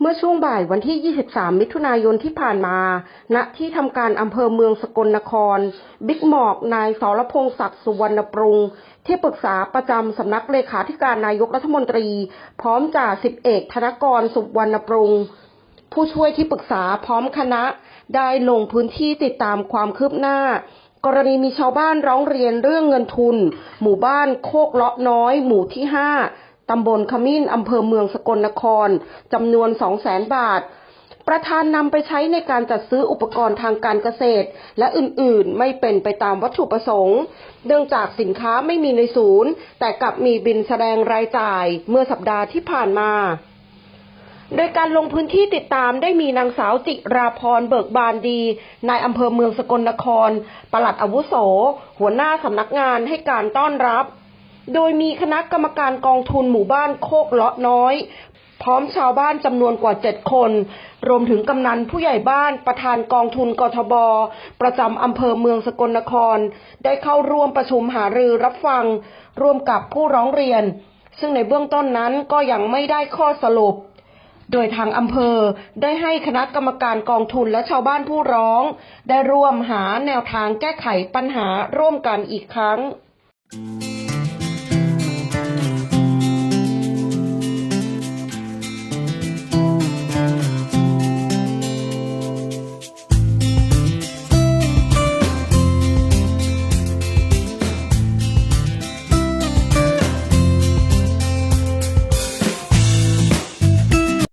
เมื่อช่วงบ่ายวันที่ 23 มิถุนายนที่ผ่านมา ณ ที่ทำการอำเภอเมืองสกลนคร บิ๊กหมอก นายสรพงษ์ศักดิ์สุวรรณปรุง ที่ปรึกษาประจำสำนักเลขาธิการนายกรัฐมนตรี พร้อมจ่าสิบเอกธนกรสุวรรณปรุง ผู้ช่วยที่ปรึกษาพร้อมคณะ ได้ลงพื้นที่ติดตามความคืบหน้ากรณีมีชาวบ้านร้องเรียนเรื่องเงินทุน หมู่บ้านโคกเลาะน้อย หมู่ที่5 ตำบลขมิ้นอำเภอเมืองสกลนครจำนวน 200,000 บาท ประธานนำไปใช้ในการจัดซื้ออุปกรณ์ทางการเกษตร และอื่นๆ ไม่เป็นไปตามวัตถุประสงค์ เนื่องจากสินค้าไม่มีในศูนย์ แต่กลับมีบินแสดงรายจ่ายเมื่อสัปดาห์ที่ผ่านมาโดยการลงพื้นที่ติดตามได้มีนางสาวจิราพรเบิกบานดีนายอำเภอเมืองสกลนคร ปลัดอาวุโส หัวหน้าสำนักงานให้การต้อนรับ โดยมีคณะกรรมการกองทุนหมู่บ้านโคกเลาะน้อย พร้อมชาวบ้านจำนวนกว่า 7 คน รวมถึงกำนันผู้ใหญ่บ้านประธานกองทุนกทบ ประจำอำเภอเมืองสกลนคร ได้เข้าร่วมประชุมหารือรับฟัง ร่วมกับผู้ร้องเรียน ซึ่งในเบื้องต้นนั้นก็ยังไม่ได้ข้อสรุปโดยทางอำเภอได้ให้คณะกรรมการกองทุนและชาวบ้านผู้ร้อง ได้ร่วมหาแนวทางแก้ไขปัญหาร่วมกันอีกครั้ง